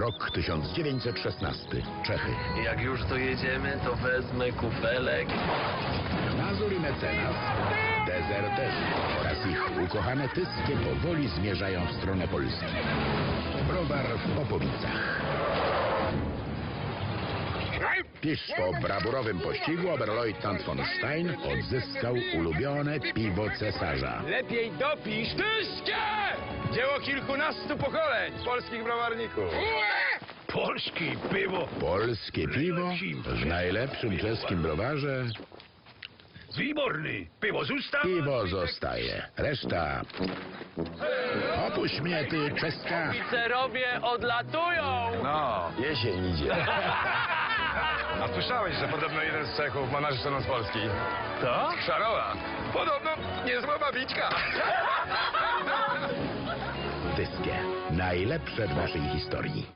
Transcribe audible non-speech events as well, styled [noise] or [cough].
Rok 1916. Czechy. Jak już dojedziemy, to wezmę kufelek. Mazur i mecenas, dezerterzy oraz ich ukochane tyskie powoli zmierzają w stronę Polski. Browar w Popowicach. Pisz po brawurowym pościgu Oberleutnant von Stein odzyskał ulubione piwo cesarza. Lepiej dopisz Tyskie! Kilkunastu pokoleń polskich browarników. Polskie piwo. Polskie piwo w najlepszym czeskim browarze Wyborny. Piwo zostało. piwo zostaje. Reszta... Opuść mnie, ty czeska! Oficerowie odlatują! No, jesień idzie. [laughs] A słyszałeś, że podobno jeden z Czechów ma narzeczoną z Polski? Co? Szarowa. Podobno niezła babiczka. [laughs] Tyskie. Najlepsze w naszej historii.